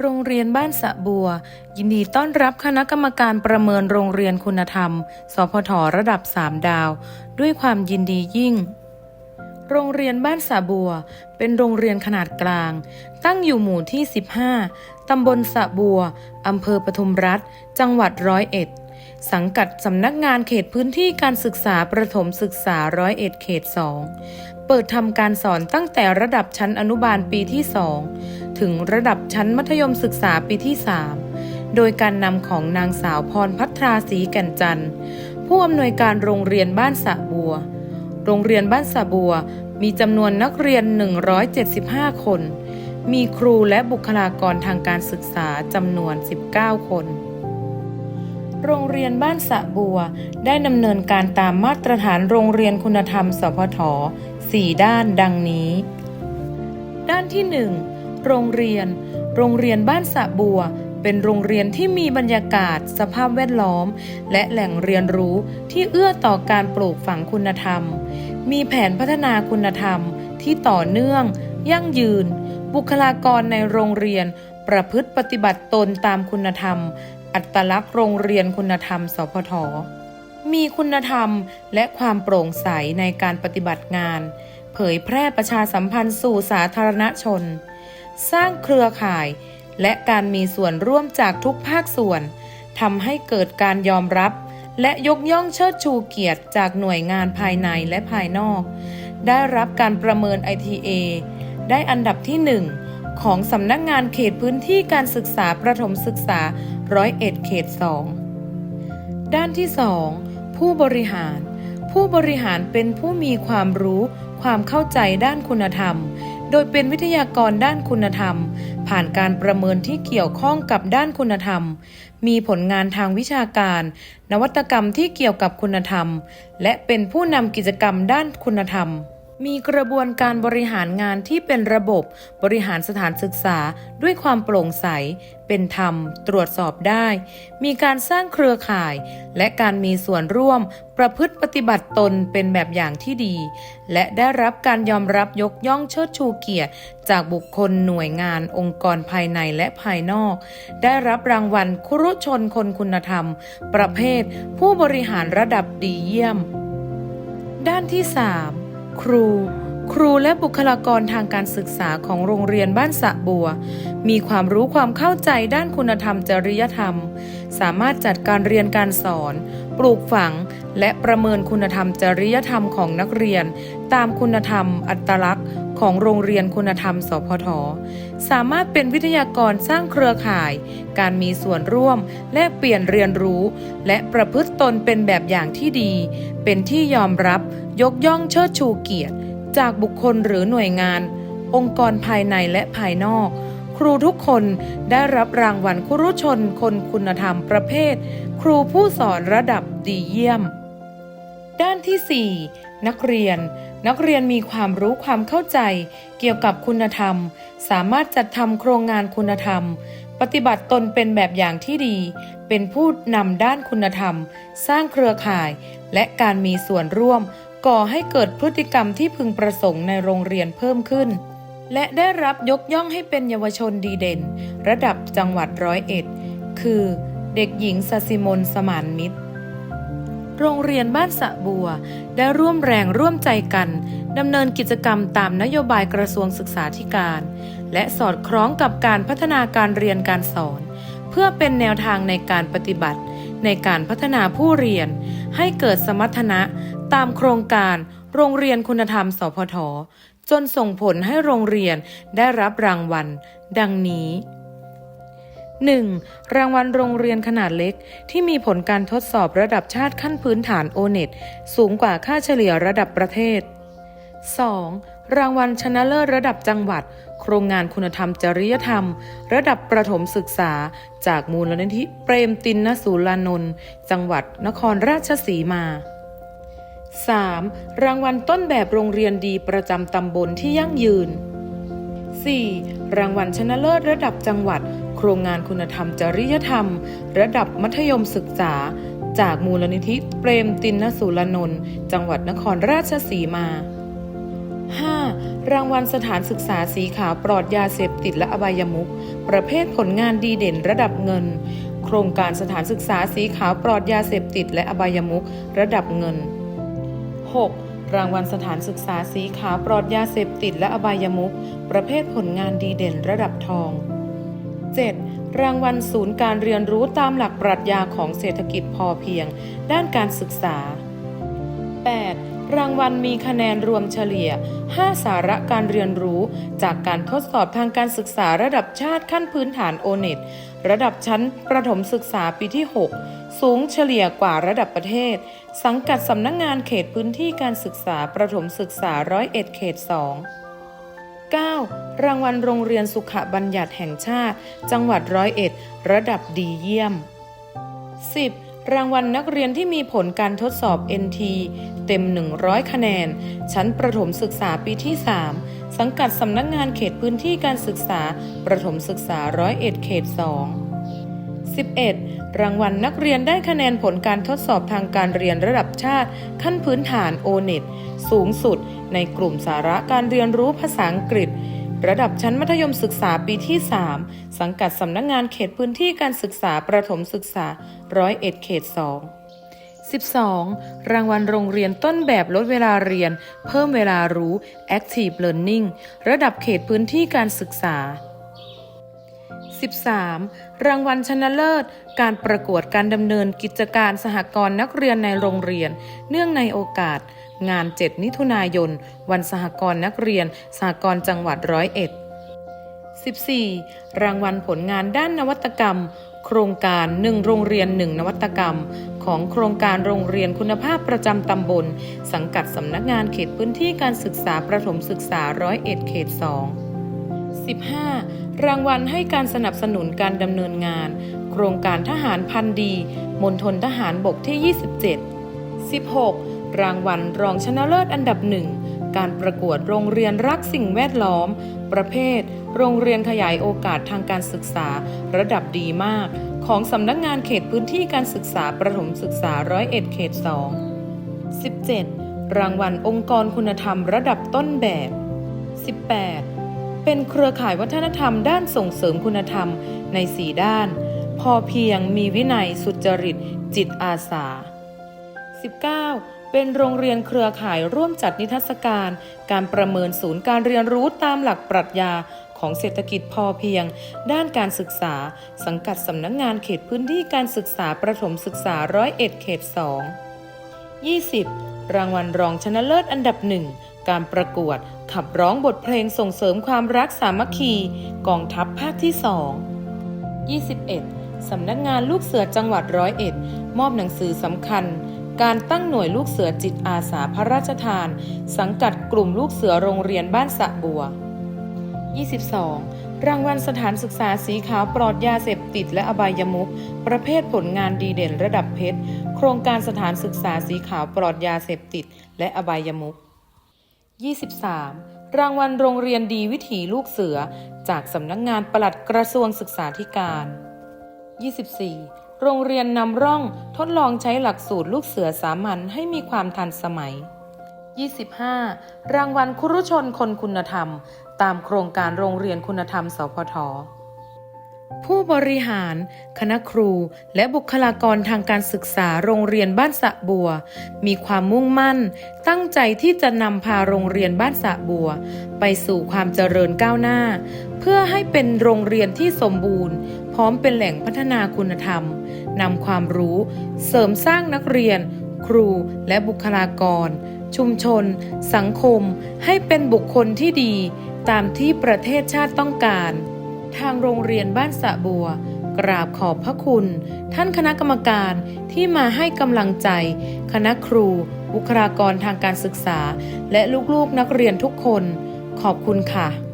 โรงเรียนบ้านสะบัว ยินดีต้อนรับคณะกรรมการประเมินโรงเรียนคุณธรรม สพทระดับ 3 ดาว ด้วยความยินดียิ่ง โรงเรียนบ้านสะบัว เป็นโรงเรียนขนาดกลาง ตั้งอยู่หมู่ที่ 15 ตำบลสะบัว อำเภอปทุมรัฐ จังหวัดร้อยเอ็ด สังกัดสำนักงานเขตพื้นที่การศึกษาประถมศึกษาร้อยเอ็ดเขต 2 เปิดทำการสอนตั้งแต่ระดับชั้นอนุบาลปีที่ 2 ถึงระดับชั้นมัธยมศึกษาปีที่ 3 โดยการนำของนางสาวพรพัทราศรีแก่นจันทร์ ผู้อำนวยการโรงเรียนบ้านสะบัว โรงเรียนบ้านสะบัว มีจำนวนนักเรียน 175 คน มีครูและบุคลากรทางการศึกษาจำนวน 19 คนโรงเรียนบ้านสะบัวได้ดำเนินการตามมาตรฐานโรงเรียนคุณธรรม สพท 4 ด้านดังนี้ ด้านที่ 1 โรงเรียน โรงเรียนบ้านสะบัว เป็นโรงเรียนที่มีบรรยากาศ สภาพแวดล้อม และแหล่งเรียนรู้ที่เอื้อต่อการปลูกฝังคุณธรรม มีแผนพัฒนาคุณธรรมที่ต่อเนื่อง ยั่งยืน บุคลากรในโรงเรียน ประพฤติปฏิบัติตนตามคุณธรรม อัตลักษณ์โรงเรียนคุณธรรม สพทมีคุณธรรมและความโปร่งใสในการปฏิบัติงาน เผยแพร่ประชาสัมพันธ์สู่สาธารณชน สร้างเครือข่าย และการมีส่วนร่วมจากทุกภาคส่วนทำให้เกิดการยอมรับ และยกย่องเชิดชูเกียรติจากหน่วยงานภายในและภายนอก ได้รับการประเมิน ITA ได้อันดับที่ 1 ของสำนักงานเขตพื้นที่การศึกษาประถมศึกษาร้อยเอ็ดเขต 2 ด้านที่ 2 ผู้บริหาร ผู้บริหารเป็นผู้มีความรู้ ความเข้าใจด้านคุณธรรม โดยเป็นวิทยากรด้านคุณธรรม ผ่านการประเมินที่เกี่ยวข้องกับด้านคุณธรรม มีผลงานทางวิชาการ นวัตกรรมที่เกี่ยวกับคุณธรรม และเป็นผู้นำกิจกรรมด้านคุณธรรม มีกระบวนการบริหารงานที่เป็นระบบบริหารสถานศึกษาด้วยความโปร่งใส เป็นธรรม ตรวจสอบได้ มีการสร้างเครือข่าย และการมีส่วนร่วม ประพฤติปฏิบัติตนเป็นแบบอย่างที่ดี และได้รับการยอมรับยกย่องเชิดชูเกียรติ จากบุคคลหน่วยงาน องค์กรภายในและภายนอก ได้รับรางวัลครุชนคนคุณธรรม ประเภท ผู้บริหารระดับดีเยี่ยม ด้านที่ 3 ครู ครูและบุคลากรทางการศึกษาของโรงเรียนบ้านสะบัว มีความรู้ความเข้าใจด้านคุณธรรมจริยธรรม สามารถจัดการเรียนการสอน ปลูกฝัง และประเมินคุณธรรมจริยธรรมของนักเรียน ตามคุณธรรม อัตลักษณ์ ของโรงเรียนคุณธรรม สพท สามารถเป็นวิทยากรสร้างเครือข่าย การมีส่วนร่วมแลกเปลี่ยนเรียนรู้ และประพฤติตนเป็นแบบอย่างที่ดี เป็นที่ยอมรับ ยกย่องเชิดชูเกียรติ จากบุคคลหรือหน่วยงาน องค์กรภายในและภายนอก ครูทุกคนได้รับรางวัลครุชนคนคุณธรรมประเภท ครูผู้สอนระดับดีเยี่ยม ด้านที่ 4 นักเรียน นักเรียนมีความรู้ความเข้าใจ เกี่ยวกับคุณธรรม สามารถจัดทำโครงงานคุณธรรม ปฏิบัติตนเป็นแบบอย่างที่ดี เป็นผู้นำด้านคุณธรรม สร้างเครือข่าย และการมีส่วนร่วม ก่อให้เกิดพฤติกรรมที่พึงประสงค์ในโรงเรียนเพิ่มขึ้น และได้รับยกย่องให้เป็นเยาวชนดีเด่น ระดับจังหวัดร้อยเอ็ด คือ เด็กหญิงสสิมนสมานมิตร โรงเรียนบ้านสะบัว ได้ร่วมแรงร่วมใจกันดำเนินกิจกรรมตามนโยบายกระทรวงศึกษาธิการ และสอดคล้องกับการพัฒนาการเรียนการสอน เพื่อเป็นแนวทางในการปฏิบัติ ในการพัฒนาผู้เรียน ให้เกิดสมรรถนะตามโครงการโรงเรียนคุณธรรม สพท จนส่งผลให้โรงเรียนได้รับรางวัล ดังนี้ 1. รางวัลโรงเรียนขนาดเล็ก ที่มีผลการทดสอบระดับชาติขั้นพื้นฐานโอเน็ตสูงกว่าค่าเฉลี่ยระดับประเทศ 2. รางวัลชนะเลิศระดับจังหวัด โครงงานคุณธรรมจริยธรรม ระดับประถมศึกษา จากมูลนิธิเปรมตินนสูลานนท์จังหวัดนครราชสีมา 3. รางวัลต้นแบบโรงเรียนดีประจำตำบลที่ยั่งยืน 4. รางวัลชนะเลิศระดับจังหวัด ครงงานคุณธรรมจริยธรรม ระดับมัธยมศึกษา จากมูลนิธิเปรมตินนสูลานนท์จังหวัดนครราชสีมา 5. รางวัลสถานศึกษาสีขาวปลอดยาเสพติดและอบายมุขประเภทผลงานดีเด่นระดับเงิน โครงการสถานศึกษาสีขาวปลอดยาเสพติดและอบายมุขระดับเงิน 6. รางวัลสถานศึกษาสีขาวปลอดยาเสพติดและอบายมุขประเภทผลงานดีเด่นระดับทอง 7. รางวัลศูนย์การเรียนรู้ตามหลักปรัชญาของเศรษฐกิจพอเพียง ด้านการศึกษา 8. รางวัลมีคะแนนรวมเฉลี่ย 5 สาระการเรียนรู้ จากการทดสอบทางการศึกษาระดับชาติขั้นพื้นฐานโอเน็ตระดับชั้นประถมศึกษาปีที่ 6 สูงเฉลี่ยกว่าระดับประเทศ สังกัดสำนักงงานเขตพื้นที่การศึกษาประถมศึกษาร้อยเอ็ดเขต 2 9. รางวัลโรงเรียนสุขบัญญัติแห่งชาติ จังหวัดร้อยเอ็ดระดับดีเยี่ยม 10. รางวัลนักเรียนที่มีผลการทดสอบ NT เต็ม 100 คะแนน ชั้นประถมศึกษาปีที่ 3 สังกัดสำนักงานเขตพื้นที่การศึกษา ประถมศึกษาร้อยเอ็ดเขต 2 11. รางวัลนักเรียนได้คะแนนผลการทดสอบทางการเรียนระดับชาติ ขั้นพื้นฐาน o n e t สูงสุด ในกลุ่มสาระการเรียนรู้ภาษาอังกฤษ ระดับชั้นมัธยมศึกษาปีที่ 3 สังกัดสำนักงานเขตพื้นที่การศึกษาประถมศึกษาร้อยเอ็ดเขต 2 12. รางวัลโรงเรียนต้นแบบลดเวลาเรียน เพิ่มเวลารู้ Active Learning ระดับเขตพื้นที่การศึกษา 13. รางวัลชนะเลิศ การประกวดการดำเนินกิจการสหกรณ์นักเรียนในโรงเรียน เนื่องในโอกาส งาน 7 มิถุนายน วันสหกรณ์นักเรียน สหกรณ์จังหวัดร้อยเอ็ด 14. รางวัลผลงานด้านนวัตกรรม โครงการ1โรงเรียน1นวัตกรรม ของโครงการโรงเรียนคุณภาพประจำตำบล สังกัดสำนักงานเขตพื้นที่การศึกษาประถมศึกษาร้อยเอ็ดเขต2 15. รางวัลให้การสนับสนุนการดำเนินงาน โครงการทหารพันดีมณฑลทหารบกที่ 27 16. รางวัลรองชนะเลิศอันดับหนึ่งการประกวดโรงเรียนรักสิ่งแวดล้อม ประเภท โรงเรียนขยายโอกาสทางการศึกษา ระดับดีมาก ของสำนักงานเขตพื้นที่การศึกษาประถมศึกษาร้อยเอ็ดเขต 2 17. รางวัลองค์กรคุณธรรมระดับต้นแบบ 18. เป็นเครือข่ายวัฒนธรรมด้านส่งเสริมคุณธรรมใน4ด้าน พอเพียงมีวินัยสุจริต จิตอาสา 19. เป็นโรงเรียนเครือข่ายร่วมจัดนิทรรศการ การประเมินศูนย์การเรียนรู้ตามหลักปรัชญาของเศรษฐกิจพอเพียง ด้านการศึกษา สังกัดสำนักงงานเขตพื้นที่การศึกษาประถมศึกษาร้อยเอ็ดเขต 2 20. รางวัลรองชนะเลิศอันดับหนึ่ง การประกวดขับร้องบทเพลงส่งเสริมความรักสามัคคี กองทัพภาคที่ 2 21. สำนักงานลูกเสือจังหวัดร้อยเอ็ดมอบหนังสือสำคัญ การตั้งหน่วยลูกเสือจิตอาสาพระราชทาน สังกัดกลุ่มลูกเสือโรงเรียนบ้านสะบัว 22. รางวัลสถานศึกษาสีขาวปลอดยาเสพติดและอบายมุขประเภทผลงานดีเด่นระดับเพชร โครงการสถานศึกษาสีขาวปลอดยาเสพติดและอบายมุข 23. รางวัลโรงเรียนดีวิถีลูกเสือ จากสำนักงงานปลัดกระทรวงศึกษาธิการ 24. โรงเรียนนำร่องทดลองใช้หลักสูตรลูกเสือสามัญให้มีความทันสมัย 25. รางวัลครุชนคนคุณธรรม ตามโครงการโรงเรียนคุณธรรมสพท ผู้บริหาร คณะครู และบุคลากรทางการศึกษาโรงเรียนบ้านสะบัว มีความมุ่งมั่น ตั้งใจที่จะนำพาโรงเรียนบ้านสะบัว ไปสู่ความเจริญก้าวหน้า เพื่อให้เป็นโรงเรียนที่สมบูรณ์ พร้อมเป็นแหล่งพัฒนาคุณธรรมนำความรู้ เสริมสร้างนักเรียน ครูและบุคลากร ชุมชน สังคม ให้เป็นบุคคลที่ดี ตามที่ประเทศชาติต้องการ ทางโรงเรียนบ้านสะบัว กราบขอบพระคุณ ท่านคณะกรรมการที่มาให้กำลังใจ คณะครู บุคลากรทางการศึกษา และลูกๆนักเรียนทุกคน ขอบคุณค่ะ